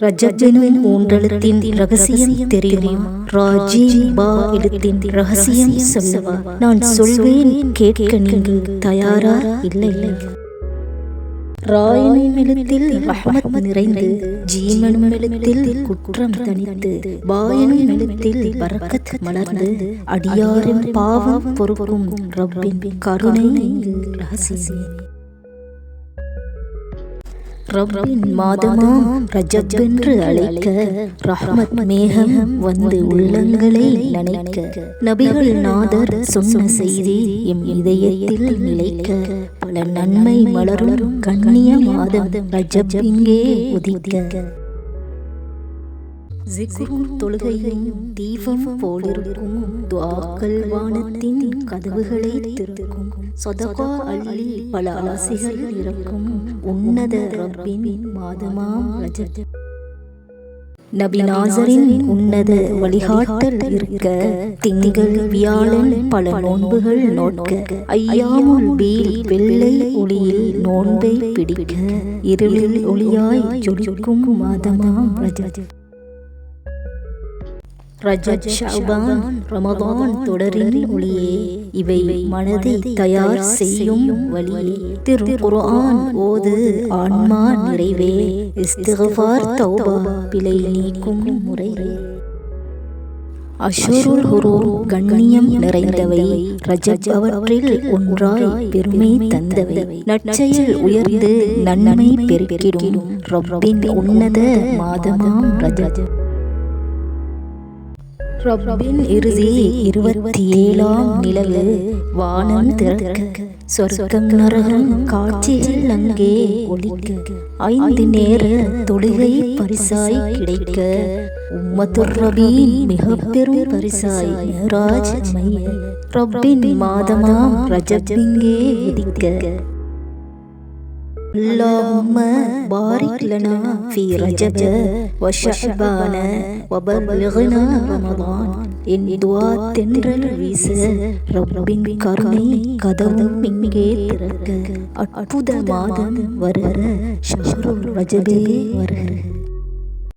ரஜபெனும் ஊன்றெழுத்தின் ரகசியம் தெரியுமா? ராஜீம் பா எழுத்தின் ரகசியம் சொல்லவா? நான் சொல்வேன் கேட்க நீங்கள் தயாரா? இல்லை ராயனும் எழுத்தில் ரஹ்மத் நிறைந்து ஜீமனும் எழுத்தில் குற்றம் தனித்து பாயனும் எழுத்தில் பரக்கத் மலர்ந்து அடியாரின் பாவம் பொருவரும் ரப்பின் கருணை ரகசியம். ரப்பின் மாதமாம் ரஜப் என்று அழைக்க ரஹ்மத் மேகம் வந்து உள்ளங்களை நினைக்க. நபிகள் நாதர் சொன்ன செய்தி எம் இதயத்தில் நிலைக்க. பல நன்மை மலரும் கண்ணிய மாதம் ரஜப் இங்கே உதிக்க. ஜிக்ரும் தொழுகையும் தீபம் போலிருக்கும். துவாக்கள் வானத்தின் கதவுகளை திறக்கும். சொதகா அள்ளி பல ஆசைகள் இறக்கும். உன்னத ரப்பின் மாதமாம் ரஜப் நபி நாசரின் உன்னத வழிகாட்டல் இருக்க. திங்கள் வியாழன் பல நோன்புகள் நோட்க ஐயாமுல் பீல் வெள்ளை ஒளியில் நோன்பை பிடிக்க. இருளில் ஒளியாய் ஜொலிக்கும் மாதமாம் ரஜப் ரஜத் ஷாபான் ரமதான் தொடரின் ஒளியே. இவை மனதை தயார் செய்யும் வழியே திரு குர்ஆன் ஓது ஆன்மா நிறைவே. இஸ்திகஃபார் தௌபா. பிழை நீக்கும் முறையே அஷுருல் ஹுரூம் கண்ணியம் நிறைந்தவை. ரஜப் அவற்றில் ஒன்றாய் பெருமை தந்தவை. நற்செயல் உயர்ந்து நன்மை பெருக்கிடும். ரப்பின் உன்னத மாதமாம் ரஜப். ரப்பின் இறுதி இருபத்தி ஏழாம் நிலவு. வானம் திறக்க சொர்க்கம் நரகம் காட்சிகள் அங்கே ஒலிக்க. ஐந்து நேர தொழுகை பரிசாய் கிடைக்க. உம்மத்துர் ரபீன் மிக பெரும் பரிசாய் ராஜ் மைய. ரப்பின் மாதமாம் ரஜப் இங்கே اللهم بارك لنا في رجب وشعبان وبلغنا رمضان என் துவா தென்றல் வீச ரப்பின் கருணை கதவும் இங்கே திறக்க அற்புத மாதம் வருக ஷஹ்ருல் ரஜபே வருக